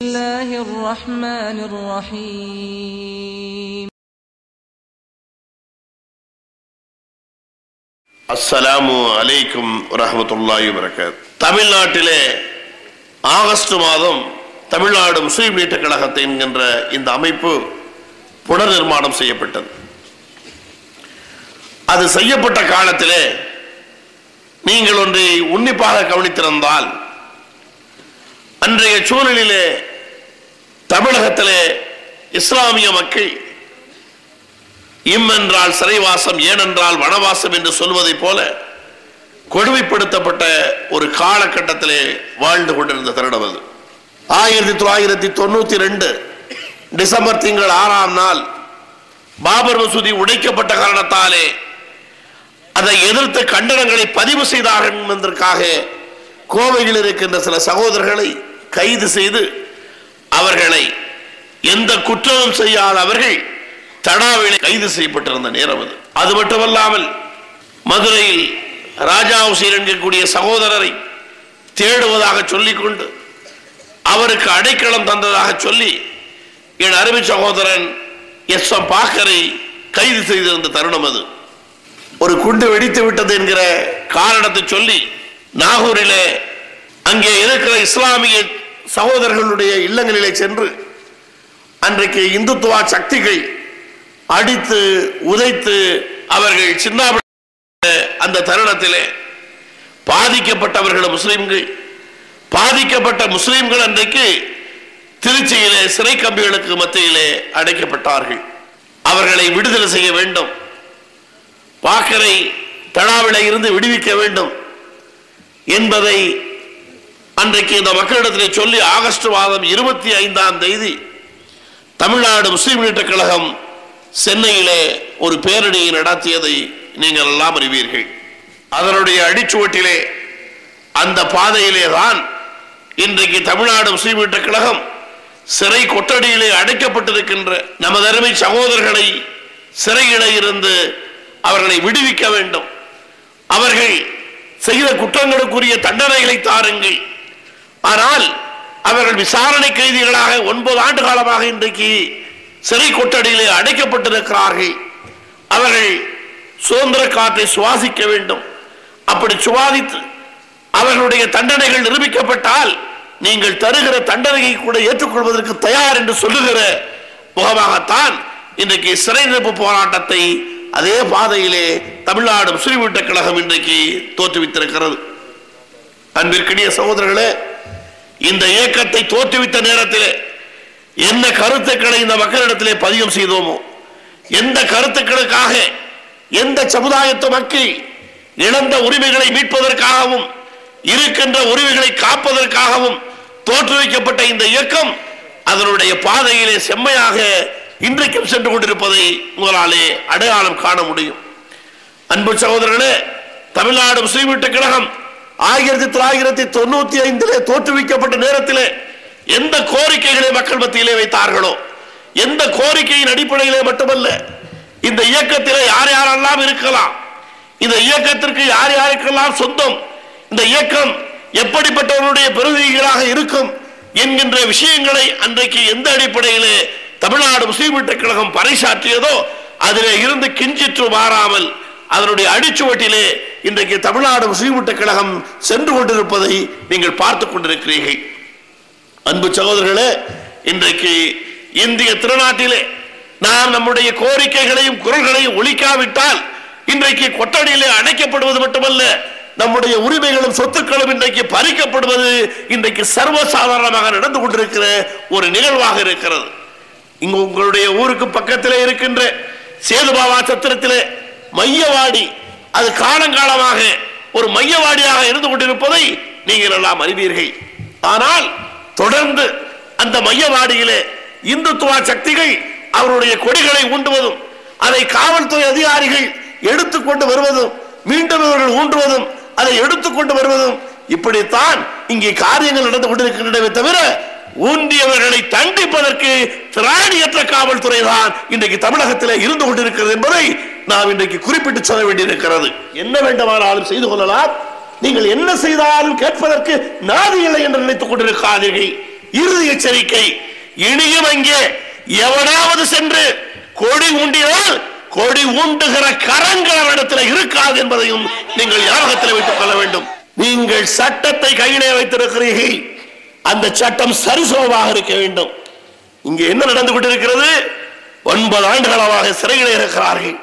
الله الرحمن الرحيم அஸ்ஸலாமு அலைக்கும் வரஹ்மத்துல்லாஹி வரகாத் தமிழ்நாட்டிலே ஆகஸ்ட் மாதம் தமிழ்நாடு முஸ்லீம் நீட்ட கழகத்தை என்கின்ற இந்த அமைப்பு புனர் நிர்மாணம் செய்யப்பட்டது அது செய்யப்பட்ட காலத்திலே நீங்கள் ஒன்றை உன்னிப்பாக கவனித்திருந்தால் அன்றைய சூழலிலே தமிழகத்திலே இஸ்லாமிய மக்கள் இம் என்றால் சிறைவாசம் ஏனென்றால் வனவாசம் என்று சொல்வதைப் போல கொடுமைப்படுத்தப்பட்ட ஒரு காலகட்டத்திலே வாழ்ந்து கொண்டிருந்த தருணம் அது. ஆயிரத்தி தொள்ளாயிரத்தி தொண்ணூத்தி ரெண்டு டிசம்பர் திங்கள் ஆறாம் நாள் பாபர் மசூதி உடைக்கப்பட்ட காரணத்தாலே அதை எதிர்த்து கண்டனங்களை பதிவு செய்தார்கள் என்பதற்காக கோவையில் இருக்கின்ற சில சகோதரர்களை கைது செய்து அவர்களை எந்த குற்றமும் செய்யாத அவர்கள் தடாவிலே கைது செய்யப்பட்டிருந்த நேரம் அது. அது மட்டுமல்லாமல் மதுரையில் ராஜா ஹுசேன் என்கக்கூடிய சகோதரரை தேடுவதாக சொல்லிக்கொண்டு அவருக்கு அடைக்கலம் தந்ததாக சொல்லி என் அருமை சகோதரன் எஸ் எம் பாக்கரை கைது செய்திருந்த தருணம் அது. ஒரு குண்டு வெடித்து விட்டது என்கிற காரணத்தை சொல்லி நாகூரிலே அங்கே இருக்கிற இஸ்லாமிய சகோதரர்களுடைய இல்லங்களிலே சென்று அன்றைக்கு இந்துத்துவ சக்திகள் அடித்து உதைத்து அவர்கள் சின்ன அந்த தருணத்திலே பாதிக்கப்பட்டவர்கள் முஸ்லிம்கள் பாதிக்கப்பட்ட முஸ்லிம்கள் அன்றைக்கு திருச்சியிலே சிறை கம்பிகளுக்கு மத்தியிலே அடைக்கப்பட்டார்கள். அவர்களை விடுதலை செய்ய வேண்டும். பாக்கரை தடாவில இருந்து விடுவிக்க வேண்டும் என்பதை அன்றைக்கு இந்த மக்களிடத்திலே சொல்லி ஆகஸ்ட் மாதம் இருபத்தி ஐந்தாம் தேதி தமிழ்நாடு முஸ்லீம் முன்னேற்ற கழகம் சென்னையிலே ஒரு பேரணியை நடத்தியதை நீங்கள் எல்லாம் அறிவீர்கள். அதனுடைய அடிச்சுவட்டிலே அந்த பாதையிலே தான் இன்றைக்கு தமிழ்நாடு முஸ்லீம் முன்னேற்ற கழகம் சிறை கொட்டடியிலே அடைக்கப்பட்டிருக்கின்ற நமது அருமை சகோதரர்களை சிறையிலே இருந்து அவர்களை விடுவிக்க வேண்டும். அவர்கள் செய்த குற்றங்களுக்குரிய தண்டனைகளை தாருங்கள். ஆனால் அவர்கள் விசாரணை கைதிகளாக ஒன்பது ஆண்டு காலமாக இன்றைக்கு சிறை கொட்டடியிலே அடைக்கப்பட்டிருக்கிறார்கள். அவர்கள் சுதந்திர காற்றை சுவாசிக்க வேண்டும். அப்படி சுவாதித்து அவர்களுடைய தண்டனைகள் நிரூபிக்கப்பட்டால் நீங்கள் தருகிற தண்டனையை கூட ஏற்றுக்கொள்வதற்கு தயார் என்று சொல்லுகிற முகமாகத்தான் இன்றைக்கு சிறை நிரப்பு போராட்டத்தை அதே பாதையிலே தமிழ்நாடு முஸ்லிம் கழகம் இன்றைக்கு தோற்றுவித்திருக்கிறது. அன்பிற்கினிய சகோதரர்களே இந்த இயக்கத்தை தோற்றுவித்த நேரத்திலே என்ன கருத்துக்களை இந்த மக்களிடத்திலே பதிவு செய்தோமோ எந்த கருத்துக்களுக்காக எந்த சமுதாயத்து மக்கள் இழந்த உரிமைகளை மீட்பதற்காகவும் இருக்கின்ற உரிமைகளை காப்பதற்காகவும் தோற்றுவிக்கப்பட்ட இந்த இயக்கம் அதனுடைய பாதையிலே செம்மையாக இன்றைக்கும் சென்று கொண்டிருப்பதை உங்களாலே அடையாளம் காண முடியும். அன்பு சகோதரர்களே தமிழ்நாடு முஸ்லீம் வீட்டுக் கழகம் ஆயிரத்தி தொள்ளாயிரத்தி தொண்ணூத்தி ஐந்திலே தோற்றுவிக்கப்பட்ட நேரத்திலே எந்த கோரிக்கைகளை மக்கள் மத்தியிலே வைத்தார்களோ எந்த கோரிக்கையின் அடிப்படையிலே மட்டுமல்ல இந்த இயக்கத்திலே யார் யாரெல்லாம் இருக்கலாம் இந்த இயக்கத்திற்கு யார் யாருக்கெல்லாம் சொந்தம் இந்த இயக்கம் எப்படிப்பட்டவருடைய பிரதிநிதிகளாக இருக்கும் என்கின்ற விஷயங்களை அன்றைக்கு எந்த அடிப்படையிலே தமிழ்நாடு முஸ்லீம் கழகம் பறைசாற்றியதோ அதிலே இருந்து கிஞ்சிற்று மாறாமல் அதனுடைய அடிச்சுவட்டிலே இன்றைக்கு தமிழ்நாடு முஸ்லீம் கழகம் சென்று கொண்டிருப்பதை நீங்கள் பார்த்து கொண்டிருக்கிறீர்கள். அன்பு சகோதரர்களே இன்றைக்கு இந்திய திருநாட்டிலே நாம் நம்முடைய கோரிக்கைகளையும் குரல்களையும் ஒழிக்காவிட்டால் இன்றைக்கு கொட்டடியிலே அடைக்கப்படுவது மட்டுமல்ல நம்முடைய உரிமைகளும் சொத்துக்களும் இன்றைக்கு பறிக்கப்படுவது இன்றைக்கு சர்வசாதாரணமாக நடந்து கொண்டிருக்கிற ஒரு நிகழ்வாக இருக்கிறது. இங்கு உங்களுடைய ஊருக்கு பக்கத்திலே இருக்கின்ற சேதுபாவா சத்திரத்திலே மையவாடி அது காலங்காலமாக ஒரு மையவாடியாக இருந்து கொண்டிருப்பதை நீங்கள் எல்லாம் அறிவீர்கள். ஆனால் தொடர்ந்து அந்த மையவாடியிலே இந்துத்துவ சக்திகள் அவருடைய கொடிகளை ஊண்டுவதும் அதை காவல்துறை அதிகாரிகள் எடுத்துக்கொண்டு வருவதும் மீண்டும் இவர்கள் ஊன்றுவதும் அதை எடுத்துக்கொண்டு வருவதும் இப்படித்தான் இங்கே காரியங்கள் நடந்து கொண்டிருக்கின்றன தவிர ஊன்றியவர்களை தண்டிப்பதற்கு திராணியற்ற காவல்துறை தான் இன்றைக்கு தமிழகத்தில் இருந்து கொண்டிருக்கிறது என்பதை நாம் இன்றைக்கு குறிப்பிட்டு சொல்ல வேண்டியிருக்கிறது. என்ன வேண்டுமானாலும் செய்து கொள்ளலாம். நீங்கள் என்ன செய்தாலும் கேட்பதற்கு நாதி இல்லை என்று நினைத்துக் கொண்டிருக்காதீர்கள். இறுதி எச்சரிக்கை. இனியும் அங்கே எவனாவது சென்று கொடி உண்டினால் கொடி உண்டுகிற கரங்கள் அவரிடத்தில் இருக்காது என்பதையும் நீங்கள் ஞாபகத்தில் வைத்துக் கொள்ள வேண்டும். நீங்கள் சட்டத்தை கையிலே வைத்திருக்கிறீர்கள். அந்த சட்டம் சரிசமமாக இருக்க வேண்டும். இங்கே என்ன நடந்து கொண்டிருக்கிறது? ஒன்பது ஆண்டுகளாக சிறையில் இருக்கிறார்கள்.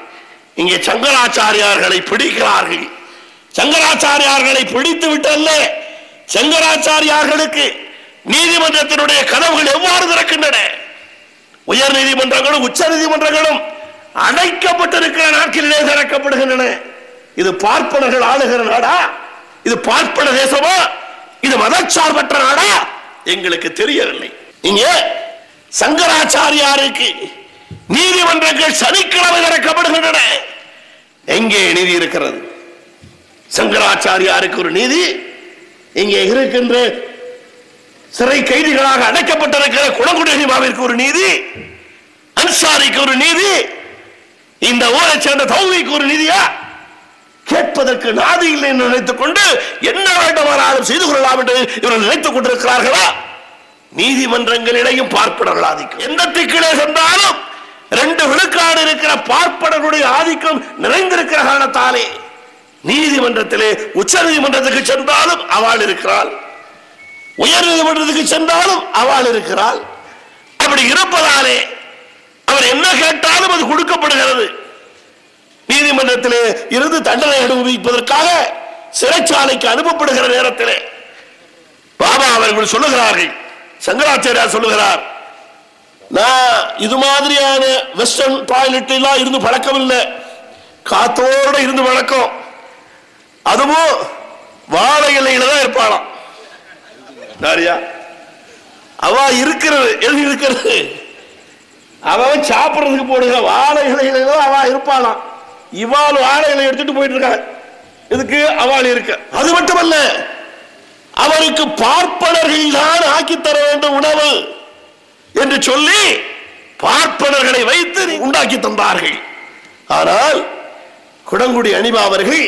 இங்கே சங்கராச்சாரியார்களை பிடிக்கிறார்கள். சங்கராச்சாரியார்களை பிடித்து விட்டல்ல சங்கராச்சாரியார்களுக்கு நீதிமன்றத்தினுடைய கதவுகள் எவ்வாறு திறக்கின்றன? உயர் நீதிமன்றங்களும் உச்ச நீதிமன்றங்களும் அடைக்கப்பட்டிருக்கிற நாட்களிலே திறக்கப்படுகின்றன. இது பார்ப்பனர்கள் ஆளுகிற நாடா? இது பார்ப்பன தேசமா? இது மதச்சார்பற்ற நாடா? எங்களுக்கு தெரியவில்லை. இங்கே சங்கராச்சாரியாருக்கு நீதிமன்றங்கள் சனிக்கிழமை திறக்கப்படுகின்றன எங்கே நீதி இருக்கிறது? சங்கராச்சாரியாருக்கு ஒரு நீதி இங்கே இருக்கின்ற சிறை கைதிகளாக அடைக்கப்பட்டிருக்கிற குளங்குடிமாவிற்கு ஒரு நீதி அன்சாரிக்கு ஒரு நீதி இந்த ஊரை சேர்ந்த தௌவிக்கு ஒரு நீதியா? கேட்பதற்கு நாதி இல்லை என்று நினைத்துக் கொண்டு என்ன வேண்டுமானாலும் செய்து கொள்ளலாம் என்று இவர்கள் நினைத்துக் கொண்டிருக்கிறார்களா? நீதிமன்றங்களிடையும் பார்ப்பனர்கள் ஆதிக்கம் எந்த திக்கிலே சென்றாலும் ரெண்டு விழுக்காடு இருக்கிற பார்ப்பனர்களுடைய ஆதிக்கம் நிறைந்திருக்கிற காரணத்தாலே நீதிமன்றத்திலே உச்ச நீதிமன்றத்துக்கு சென்றாலும் அவள் இருக்கிறாள். உயர் நீதிமன்றத்துக்கு சென்றாலும் அவள் இருக்கிறாள். அப்படி இருப்பதாலே அவர் என்ன கேட்டாலும் அது கொடுக்கப்படுகிறது. நீதிமன்றத்திலே இருந்து தண்டனை அனுபவிப்பதற்காக சிறைச்சாலைக்கு அனுப்பப்படுகிற நேரத்திலே பாபா அவர்கள் சொல்லுகிறார்கள் சங்கராச்சாரியார் சொல்லுகிறார் நான் இது மாதிரியான வெஸ்டர்ன் டாய்லெட் எல்லாம் இருந்து பழக்கம் இல்லை காத்தோட இருந்து பழக்கம் அதுவும் வாழை இலையில தான் இருப்பாளாம் நிறையா அவ இருக்கிறது எழுதி இருக்கிறது அவன் சாப்பிடுறதுக்கு போடுகிற வாழை இலையில தான் அவ இருப்பாளாம் இவாள் வாழை இலை எடுத்துட்டு போயிட்டு இருக்காள் இதுக்கு அவள் இருக்க அது மட்டுமல்ல அவருக்கு பார்ப்பனர்கள் தான் ஆக்கி தர வேண்டும் உணவு என்று சொல்லி பார்ப்பனர்களை வைத்து உண்டாக்கி தந்தார்கள். ஆனால் குடங்குடி அனிபா அவர்கள்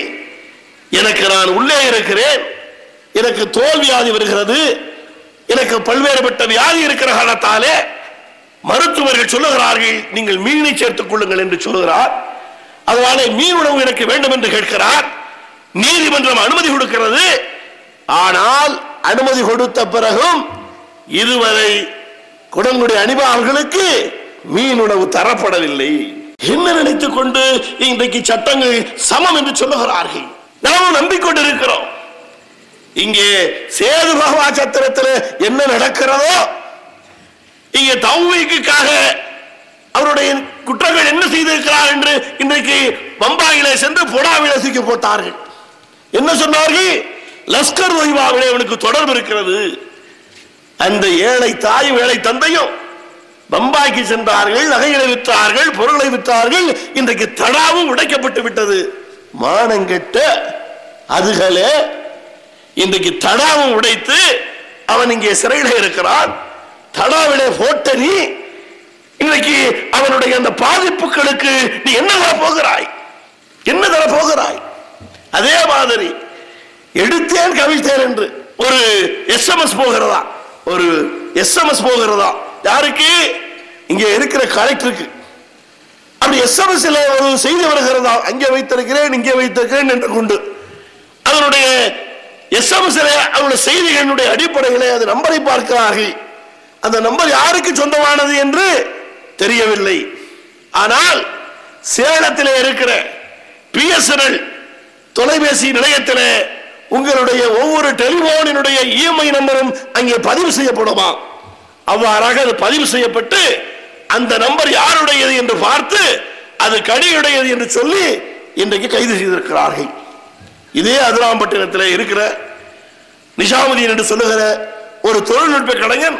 எனக்கு நான் உள்ளே இருக்கிறேன் எனக்கு தோல் வியாதி வருகிறது எனக்கு பல்வேறுபட்ட வியாதி இருக்கிற காலத்தாலே மருத்துவர்கள் சொல்லுகிறார்கள் நீங்கள் மீனை சேர்த்துக் கொள்ளுங்கள் என்று சொல்லுகிறார். அதனாலே மீன் உணவு எனக்கு வேண்டும் என்று கேட்கிறார். நீதிமன்றம் அனுமதி கொடுக்கிறது. ஆனால் அனுமதி கொடுத்த பிறகும் இதுவரை குடங்குடி அனிபா அவர்களுக்கு மீன் உணவு தரப்படவில்லை. என்ன நினைத்துக் கொண்டு இன்றைக்கு சட்டங்கள் சமம் என்று சொல்லுகிறார்கள்? நாமும் நம்பிக்கொண்டிருக்கிறோம். இங்கே சேது பகவா சத்திரத்தில் என்ன நடக்கிறதோ இங்கே தௌவிக்காக அவருடைய குற்றங்கள் என்ன செய்திருக்கிறார் என்று இன்றைக்கு பம்பாயிலே சென்று பொடாவிலே தூக்கி போட்டார்கள். என்ன சொன்னார்கள்? லஸ்கர் தொய்வாவிலே அவனுக்கு தொடர்பு இருக்கிறது. அந்த ஏழை தாயும் ஏழை தந்தையும் பம்பாய்க்கு சென்றார்கள் நகைகளை விற்றார்கள் பொருளை விற்றார்கள். இன்றைக்கு தடாவும் உடைக்கப்பட்டு விட்டது. மானங்கெட்ட அதுகளே இன்றைக்கு தடாவும் உடைத்து அவன் இங்கே சிறையில் இருக்கிறான். தடாவிலே போட்ட நீ இன்றைக்கு அவனுடைய அந்த பாதிப்புகளுக்கு நீ என்ன தர போகிறாய்? என்ன தர போகிறாய்? அதே மாதிரி எடுத்தேன் கவிழ்த்தேன் என்று ஒரு எஸ்எம்எஸ் போகிறதா? ஒரு எஸ்எம்எஸ் போகிறதா? யாருக்கு? இங்க இருக்கிற கலெக்டருக்கு அப்படி எஸ்எம்எஸ் ஒரு செய்தி வருகிறதா? அங்கே வைத்திருக்கிறேன் இங்கே வைத்திருக்கிறேன் என்று கொண்டு. அதனுடைய எஸ்எம்எஸ் அவருடைய செய்திகளினுடைய அடிப்படையில் அது நம்பரை பார்க்கிறார்கள். அந்த நம்பர் யாருக்கு சொந்தமானது என்று தெரியவில்லை. ஆனால் சேலத்தில் இருக்கிற பிஎஸ்என்எல் தொலைபேசி நிலையத்தில் உங்களுடைய ஒவ்வொரு டெலிபோனினுடைய இஎம்ஐ நம்பரும் அங்கே பதிவு செய்யப்படுமா? அவ்வாறாக அது பதிவு செய்யப்பட்டு அந்த நம்பர் யாருடையது என்று பார்த்து அது கடியுடையது என்று சொல்லி இன்றைக்கு கைது செய்திருக்கிறார்கள். இதே அதிராம்பட்டினத்தில் இருக்கிற நிஷாமுதீன் என்று சொல்லுகிற ஒரு தொழில்நுட்ப கலைஞன்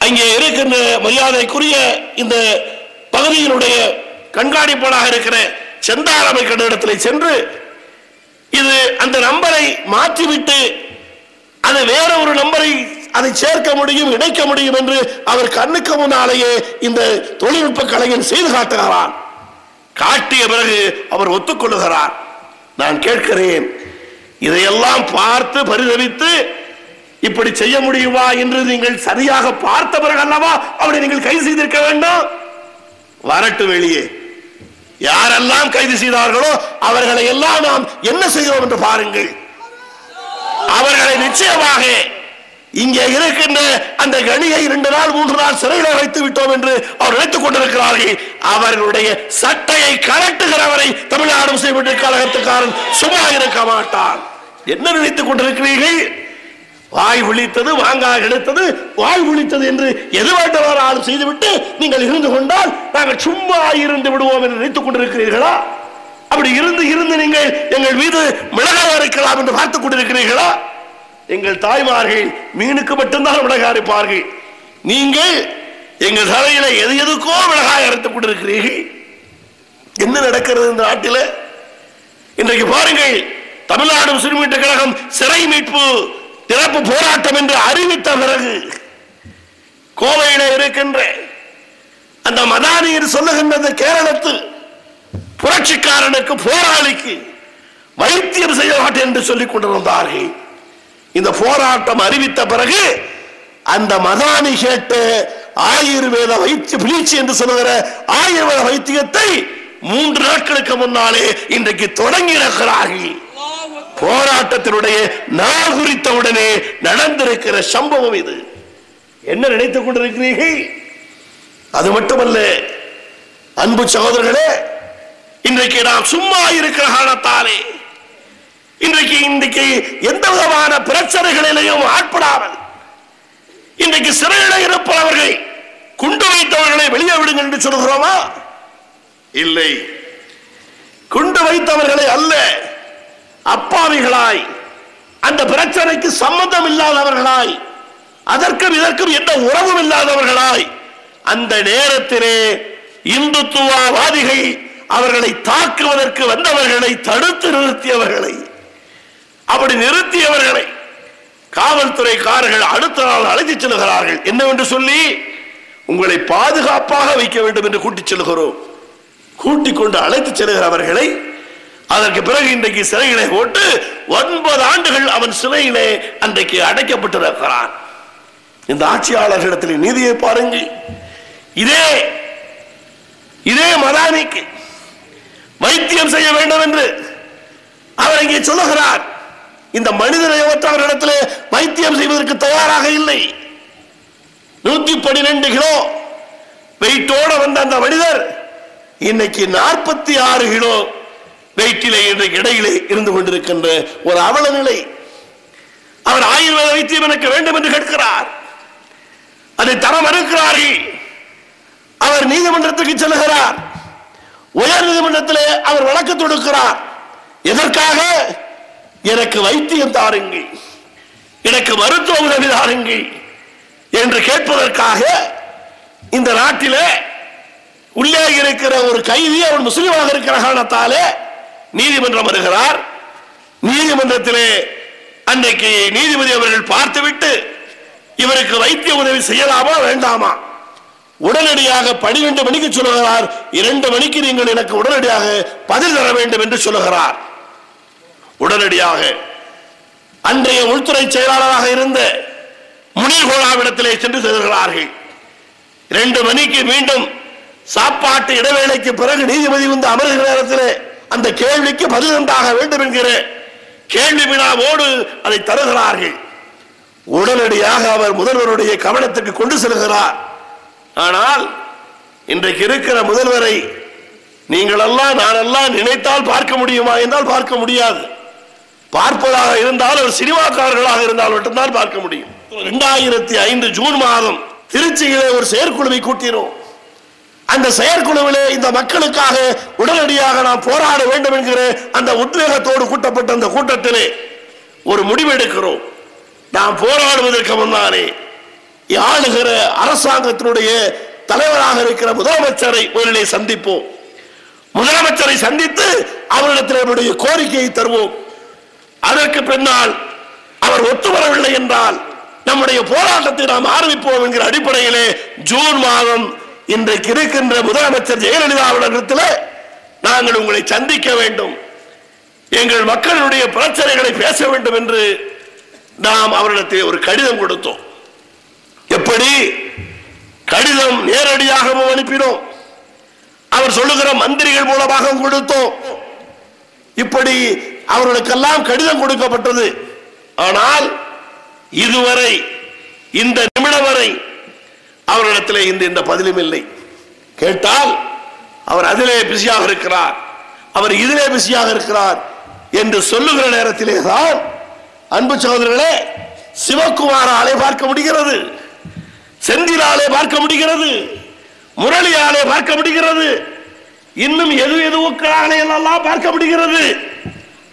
அங்கே இருக்கின்ற மரியாதைக்குரிய இந்த பகுதியினுடைய கண்காணிப்பாளராக இருக்கிற செந்தாரமை கட்டிடத்தில் சென்று இது அந்த நம்பரை மாற்றிவிட்டு அது வேற ஒரு நம்பரை அதை சேர்க்க முடியும் இணைக்க முடியும் என்று அவர் கண்ணுக்கு முன்னாலேயே இந்த தொழில்நுட்ப கலைஞன் செய்து காட்டுகிறான் காட்டிய பிறகு அவர் ஒத்துக்கொள்ளுகிறார் நான் கேட்கிறேன் இதையெல்லாம் பார்த்து பரிதவித்து இப்படி செய்ய முடியுமா என்று நீங்கள் சரியாக பார்த்தவர்கள் அல்லவா அவரை நீங்கள் கைது செய்திருக்க வேண்டும்? வரட்டு வெளியே. யாரெல்லாம் கைது செய்தார்களோ அவர்களை எல்லாம் நாம் என்ன செய்கிறோம் என்று பாருங்கள். அவர்களை நிச்சயமாக இங்கே இருக்கின்ற அந்த கணியை இரண்டு நாள் மூன்று நாள் சிறையில் வைத்து விட்டோம் என்று அவர் நினைத்துக் கொண்டிருக்கிறார்கள். அவர்களுடைய சட்டையை கலட்டுகிறவரை தமிழ்நாடு முஸ்லிம் கழகத்துக்காரன் சும்மா இருக்க மாட்டான். என்ன நினைத்துக் கொண்டிருக்கிறீர்கள்? வாய் விழித்தது வாங்காக எடுத்தது வாய் விழித்தது என்று எது வேண்டுமானாலும் செய்துவிட்டு நீங்கள் இருந்து கொண்டால் நாங்கள் சும்மா இருந்து விடுவோம் என்று நினைத்துக் கொண்டிருக்கிறீர்களா? அப்படி இருந்து இருந்து நீங்கள் எங்கள் மீது மிளகாய் அரைக்கலாம் என்று பார்த்துக் கொண்டிருக்கிறீர்களா? எங்கள் தாய்மார்கள் மீனுக்கு மட்டும்தான் மிளகாய் அரைப்பார்கள். நீங்கள் எங்கள் தலையில எது எதுக்கோ மிளகாய் அரைத்துக் கொண்டிருக்கிறீர்கள். என்ன நடக்கிறது இந்த நாட்டில்? இன்றைக்கு பாருங்கள் தமிழ்நாடு முஸ்லிம் கழகம் சிறை மீட்பு திறப்பு போராட்டம் என்று அறிவித்த பிறகு கோவையில இருக்கின்ற அந்த மதானியர் சொல்லுகின்றது கேரளத்தில் கேரளத்து புரட்சிக்காரனுக்கு போராளிக்கு வைத்தியம் செய்ய மாட்டேன் என்று சொல்லிக் கொண்டிருந்தார்கள். இந்த போராட்டம் அறிவித்த பிறகு அந்த மதானி கேட்டு ஆயுர்வேத வைத்திய பிளீச்சி என்று சொல்லுகிற ஆயுர்வேத வைத்தியத்தை மூன்று நாட்களுக்கு முன்னாலே இன்றைக்கு தொடங்கி இருக்கிறார்கள். போராட்டத்தினுடைய நாகுரித்தவுடனே உடனே நடந்திருக்கிற சம்பவம் இது. என்ன நினைத்துக் கொண்டிருக்கிறீர்கள்? அது மட்டுமல்ல அன்பு சகோதரர்களே இன்றைக்கு நாம் சும்மா இருக்கிற காலத்தாலே இன்றைக்கு இன்றைக்கு எந்த விதமான பிரச்சனைகளிலையும் ஆட்படாமல் இன்றைக்கு சிறையில இருப்பவர்கள் குண்டு வைத்தவர்களை வெளியே விடுங்கள் என்று சொல்கிறோமா? இல்லை. குண்டு வைத்தவர்களை அல்ல. அப்பாவிகளாய் அந்த பிரச்சனைக்கு சம்பந்தம் இல்லாதவர்களாய் அதற்கும் இதற்கும் எந்த உறவும் இல்லாதவர்களாய் அந்த நேரத்திலே இந்துத்துவவாதிகள் அவர்களை தாக்குவதற்கு வந்தவர்களை தடுத்து நிறுத்தியவர்களை அப்படி நிறுத்தியவர்களை காவல்துறைக்காரர்கள் அடுத்த நாள் அழைத்துச் செல்கிறார்கள். என்னவென்று சொல்லி உங்களை பாதுகாப்பாக வைக்க வேண்டும் என்று கூட்டிச் செல்கிறோம். கூட்டிக் கொண்டு அழைத்து செல்கிறவர்களை அதற்கு பிறகு இன்றைக்கு சிறையிலே போட்டு ஒன்பது ஆண்டுகள் அவன் சிறையிலே அன்றைக்கு அடைக்கப்பட்டிருக்கிறான். இந்த ஆட்சியாளர்களிடத்தில் நீதியை பாருங்கள் இதே இதே மதானிக்கு வைத்தியம் செய்ய வேண்டும் என்று அவர் இங்கே சொல்லுகிறார். இந்த மனிதநேயமற்றவர்களிடத்திலே வைத்தியம் செய்வதற்கு தயாராக இல்லை. நூத்தி பன்னிரெண்டு கிலோ வெயிட்டோட வந்த அந்த மனிதர் இன்னைக்கு நாற்பத்தி ஆறு கிலோ வயிற்றிலே என்ற இடையிலே இருந்து கொண்டிருக்கின்ற ஒரு அவல நிலை அவர் ஆயுர்வேத வைத்தியம் எனக்கு வேண்டும் என்று கேட்கிறார். அதை தர மறுக்கிறார்கள். அவர் நீதிமன்றத்துக்கு செல்லுகிறார் உயர் நீதிமன்றத்திலே அவர் வழக்கு தொடுக்கிறார். எதற்காக? எனக்கு வைத்தியம் தாருங்கள். எனக்கு மருத்துவ உதவி தாருங்கள் என்று கேட்பதற்காக இந்த நாட்டிலே உள்ளே இருக்கிற ஒரு கைதி அவன் முஸ்லீமாக இருக்கிற காரணத்தாலே நீதிமன்றம் வருகிறார். நீதிமன்றத்திலே அன்றைக்கு நீதிபதி அவர்கள் பார்த்துவிட்டு இவருக்கு வைத்திய உதவி செய்யலாமா வேண்டாமா? உடனடியாக பனிரெண்டு மணிக்கு சொல்லுகிறார். இரண்டு மணிக்கு நீங்கள் எனக்கு உடனடியாக பதில் தர வேண்டும் என்று சொல்லுகிறார். உடனடியாக அன்றைய உள்துறை செயலாளராக இருந்த முனிர்கோலாவிடத்திலே சென்று செல்கிறார்கள். இரண்டு மணிக்கு மீண்டும் சாப்பாட்டு இடைவேளைக்கு பிறகு நீதிபதி வந்து அமர்கிற நேரத்திலே அந்த கேள்விக்கு பதில் உண்டாக வேண்டும் என்கிற கேள்வி வினாவோடு அதை தருகிறார்கள். உடனடியாக அவர் முதல்வருடைய கவனத்துக்கு கொண்டு செல்கிறார். ஆனால் இன்றைக்கு இருக்கிற முதல்வரை நீங்களெல்லாம் நானெல்லாம் நினைத்தால் பார்க்க முடியுமா என்றால் பார்க்க முடியாது. பார்ப்பதாக இருந்தால் ஒரு சினிமாக்காரர்களாக இருந்தால் மட்டும்தான் பார்க்க முடியும். இரண்டாயிரத்தி ஐந்து ஜூன் மாதம் திருச்சியிலே ஒரு செயற்குழுவை கூட்டினோம். அந்த செயற்குழுவிலே இந்த மக்களுக்காக உடனடியாக நாம் போராட வேண்டும் என்கிற அந்த உத்வேகத்தோடு கூட்டப்பட்ட அந்த கூட்டத்திலே ஒரு முடிவு எடுக்கிறோம் நாம் போராடுவதற்கு முன்னாலே ஆளுகிற அரசாங்கத்தினுடைய தலைவராக இருக்கிற முதலமைச்சரை முதலிலே சந்திப்போம். முதலமைச்சரை சந்தித்து அவரிடத்தில் நம்முடைய கோரிக்கையை தருவோம். அதற்கு பின்னால் அவர் ஒத்து வரவில்லை என்றால் நம்முடைய போராட்டத்தை நாம் ஆரம்பிப்போம் என்கிற அடிப்படையிலே ஜூன் மாதம் இன்றைக்கு இருக்கின்ற முதலமைச்சர் ஜெயலலிதா அவர்களிடத்தில் நாங்கள் உங்களை சந்திக்க வேண்டும். எங்கள் மக்களுடைய பிரச்சனைகளை பேச வேண்டும் என்று நாம் அவரிடத்தில் ஒரு கடிதம் கொடுத்தோம். எப்படி? கடிதம் நேரடியாகவும் அனுப்பினோம். அவர் சொல்லுகிற மந்திரிகள் மூலமாகவும் கொடுத்தோம். இப்படி அவர்களுக்கெல்லாம் கடிதம் கொடுக்கப்பட்டது. ஆனால் இதுவரை இந்த நிமிடம் வரை அவரிடத்தில் இந்த இந்த பதிலும் இல்லை. கேட்டால் அவர் அதிலே பிஸியாக இருக்கிறார். அவர் இதிலே பிஸியாக இருக்கிறார் என்று சொல்லுகிற நேரத்திலே தான் அன்பு சகோதரர்களே சிவகுமாராலே பார்க்க முடிகிறது. செந்திலாலே பார்க்க முடிகிறது. முரளியாலே பார்க்க முடிகிறது. இன்னும் எது எதுவுக்காலே எல்லாம் பார்க்க முடிகிறது.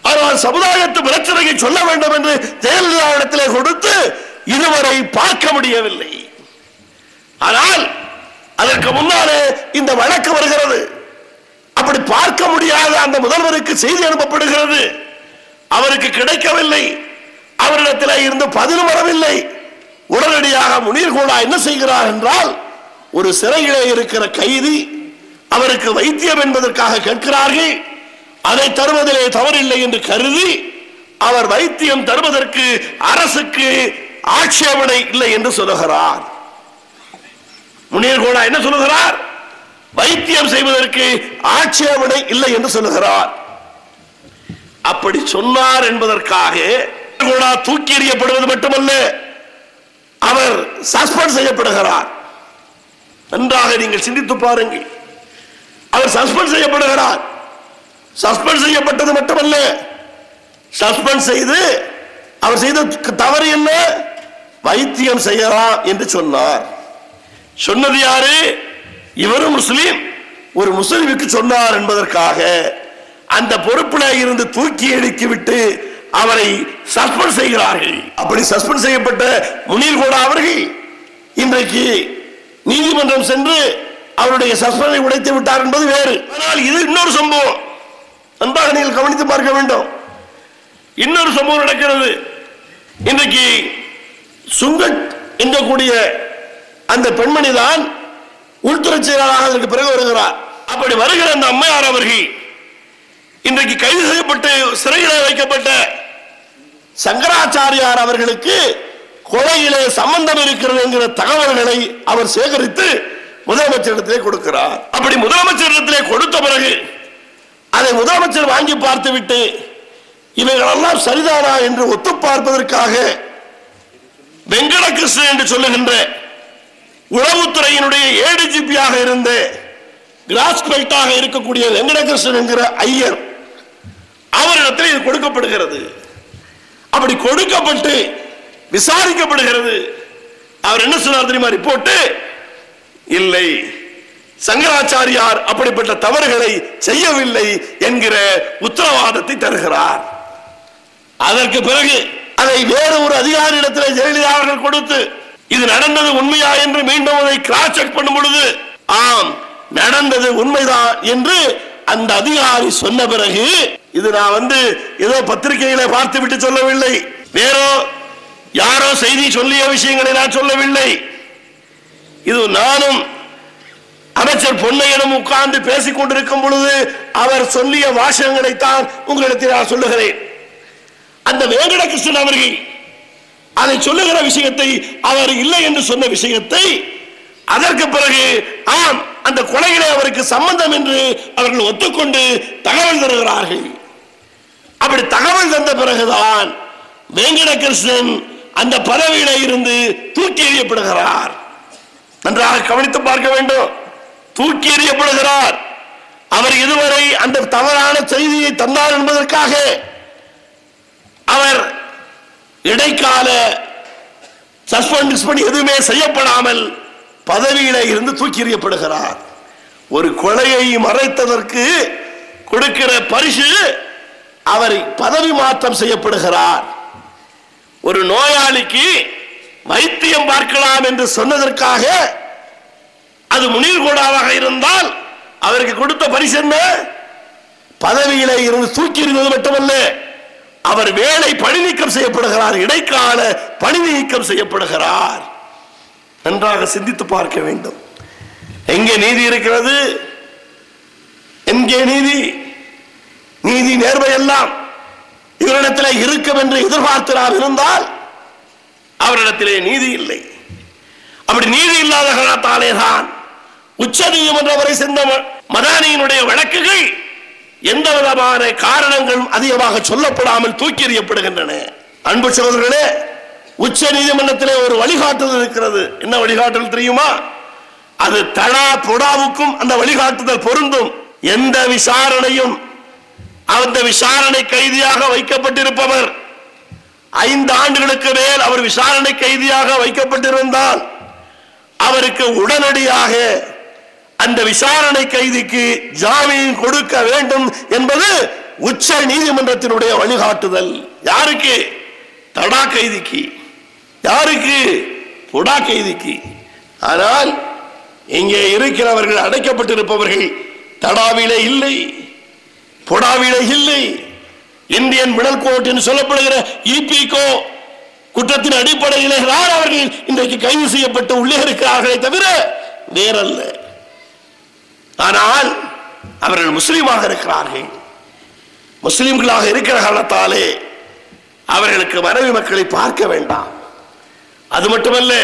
ஆனால் சமுதாயத்து பிரச்சனையை சொல்ல வேண்டும் என்று ஜெயலலிதா இடத்திலே கொடுத்து இதுவரை பார்க்க முடியவில்லை. ஆனால் அதற்கு முன்னாலே இந்த வழக்கு வருகிறது. அப்படி பார்க்க முடியாத அந்த முதல்வருக்கு செய்தி அனுப்பப்படுகிறது. அவருக்கு கிடைக்கவில்லை. அவரிடத்தில் இருந்து பதில் வரவில்லை. உடனடியாக முனீர் கூடா என்ன செய்கிறார் என்றால் ஒரு சிறையிலே இருக்கிற கைதி அவருக்கு வைத்தியம் என்பதற்காக கேட்கிறார்கள். அதை தருவதிலே தவறில்லை என்று கருதி அவர் வைத்தியம் தருவதற்கு அரசுக்கு ஆட்சேபனை இல்லை என்று சொல்லுகிறார். முனீர் கூட என்ன சொல்லுகிறார்? வைத்தியம் செய்வதற்கு ஆட்சேபனை இல்லை என்று சொல்லுகிறார். அப்படி சொன்னார் என்பதற்காக கூட தூக்கி எறியப்படுவது மட்டுமல்ல அவர் சஸ்பெண்ட் செய்யப்படுகிறார். நன்றாக நீங்கள் சிந்தித்து பாருங்கள். அவர் சஸ்பெண்ட் செய்யப்படுகிறார். சஸ்பெண்ட் செய்யப்பட்டது மட்டுமல்ல சஸ்பெண்ட் செய்து அவர் செய்த தவறு என்ன? வைத்தியம் செய்யலாம் என்று சொன்னார். சொன்னது யாரு? இவரும் முஸ்லீம். ஒரு முஸ்லிமுக்கு சொன்னார் என்பதற்காக அந்த பொறுப்புல இருந்து தூக்கி எடுக்கி விட்டு அவரை சஸ்பெண்ட் செய்கிறார்கள். அப்படி சஸ்பெண்ட் செய்யப்பட்ட முனீர் கூட அவர்கள் இன்றைக்கு நீதிமன்றம் சென்று அவருடைய சஸ்பெண்டை உடைத்து விட்டார் என்பது வேறு. ஆனால் இது இன்னொரு சம்பவம். நன்றாக நீங்கள் கவனித்து பார்க்க வேண்டும். இன்னொரு சம்பவம் நடக்கிறது. இன்றைக்கு சுங்கட் என்கக்கூடிய அந்த பெண்மணி தான் உள்துறை செயலாளராக அதற்கு பிறகு வருகிறார். அப்படி வருகிற அந்த அம்மையார் அவர்கள் இன்றைக்கு கைது செய்யப்பட்டு சிறையில் வைக்கப்பட்ட சங்கராச்சாரியார் அவர்களுக்கு கொலையிலே சம்பந்தம் இருக்கிறது என்கிற தகவல்களை அவர் சேகரித்து முதலமைச்சரிடத்திலே கொடுக்கிறார். அப்படி முதலமைச்சரிடத்திலே கொடுத்த பிறகு அதை முதலமைச்சர் வாங்கி பார்த்துவிட்டு இவைகளெல்லாம் சரிதானா என்று ஒத்து பார்ப்பதற்காக வெங்கடகிருஷ்ணன் என்று சொல்லுகின்ற உளவுத்துறையினுடைய ஏடிஜிபியாக இருந்த கிராஸ் பெல்ட்டாக இருக்கக்கூடிய வெங்கடகிருஷ்ணன் என்கிற ஐயர் அவரிடத்தில் இது கொடுக்கப்படுகிறது. அப்படி கொடுக்கப்பட்டு விசாரிக்கப்படுகிறது. அவர் என்ன சொன்னார் தெரியுமா? ரிப்போர்ட் இல்லை சங்கராச்சாரியார் அப்படிப்பட்ட தவறுகளை செய்யவில்லை என்கிற உத்தரவாதத்தை தருகிறார். அதற்கு பிறகு அதை வேறு ஒரு அதிகாரியிடத்தில் ஜெயலலிதா அவர்கள் கொடுத்து இது நடந்தது உண்மையா என்று மீண்டும் அதை கிராஸ் செக் பண்ணும் பொழுது ஆம் நடந்தது உண்மைதான் என்று அந்த அதிகாரி சொன்ன பிறகு இது நான் வந்து ஏதோ பத்திரிகையில பார்த்து விட்டு சொல்லவில்லை. வேறோ யாரோ செய்தி சொல்லிய விஷயங்களை நான் சொல்லவில்லை. இது நானும் அமைச்சர் பொன்னையிடம் உட்கார்ந்து பேசிக் கொண்டிருக்கும் பொழுது அவர் சொல்லிய வாசகங்களைத்தான் உங்களிடத்தில் நான் சொல்லுகிறேன். அந்த வேங்கடகிருஷ்ணன் அவர்கள் அதை சொல்லுகிற விஷயத்தை அவர் இல்லை என்று சொன்ன விஷயத்தை அதற்கு பிறகு ஆம் அந்த கொலையிலே அவருக்கு சம்பந்தம் என்று அவர்கள் ஒத்துக்கொண்டு தகவல் தருகிறார்கள். அப்படி தகவல் தந்த பிறகுதான் வேங்கடகிருஷ்ணன் அந்த பதவியில இருந்து தூக்கி எறியப்படுகிறார். நன்றாக கவனித்து பார்க்க வேண்டும். தூக்கி எறியப்படுகிறார். அவர் இதுவரை அந்த தவறான செய்தியை தந்தார் என்பதற்காக அவர் இடைக்கால சஸ்பெண்ட் எதுவுமே செய்யப்படாமல் பதவியில இருந்து தூக்கி எறியப்படுகிறார் ஒரு கொலையை மறைத்ததற்கு கொடுக்கிற பரிசு அவர் பதவி மாற்றம் செய்யப்படுகிறார். ஒரு நோயாளிக்கு வைத்தியம் பார்க்கலாம் என்று சொன்னதற்காக அது முனீர் கூடாவாக இருந்தால் அவருக்கு கொடுத்த பரிசு என்ன? பதவியில இருந்து தூக்கி இருந்தது மட்டுமல்ல. அவர் வேலை பணி நீக்கம் செய்யப்படுகிறார். இடைக்கால பணி நீக்கம் செய்யப்படுகிறார். நன்றாக சிந்தித்து பார்க்க வேண்டும். எங்கே நீதி இருக்கிறது? எங்கே நீதி? நீதி நேர்மை எல்லாம் இவரிடத்தில் இருக்கும் என்று எதிர்பார்த்து இருந்தால் அவரிடத்திலே நீதி இல்லை. அப்படி நீதி இல்லாத காரணத்தாலே தான் உச்ச நீதிமன்றம் வரை சென்ற மதானியினுடைய வழக்குகள் எந்த விதமான காரணங்களும் அதிகமாக சொல்லப்படாமல் தூக்கி எறியப்படுகின்றன அன்பு சகோதரர்களே உச்ச நீதிமன்றத்திலே ஒரு வழிகாட்டுதல் இருக்கிறது. என்ன வழிகாட்டுதல் தெரியுமா? அது தடா புடாவுக்கும் அந்த வழிகாட்டுதல் பொருந்தும். எந்த விசாரணையும் அந்த விசாரணை கைதியாக வைக்கப்பட்டிருப்பவர் ஐந்து ஆண்டுகளுக்கு மேல் அவர் விசாரணை கைதியாக வைக்கப்பட்டிருந்தால் அவருக்கு உடனடியாக அந்த விசாரணை கைதிக்கு ஜாமீன் கொடுக்க வேண்டும் என்பது உச்ச நீதிமன்றத்தினுடைய வழிகாட்டுதல். யாருக்கு? தடா கைதிக்கு. யாருக்கு? புடா கைதிக்கு. ஆனால் இங்கே இருக்கிறவர்கள் அடைக்கப்பட்டிருப்பவர்கள் தடாவிலே இல்லை. புடாவிலே இல்லை. இந்தியன் மிடல் கோர்ட் என்று சொல்லப்படுகிற இபிகோ குற்றத்தின் அடிப்படையிலே யார் அவர்கள் இன்றைக்கு கைது செய்யப்பட்டு உள்ளே இருக்கிறார்களே தவிர வேறல்ல. ஆனால் அவர்கள் முஸ்லீமாக இருக்கிறார்கள். முஸ்லீம்களாக இருக்கிற காலத்தாலே அவர்களுக்கு மனைவி மக்களை பார்க்க வேண்டாம். அது மட்டுமல்ல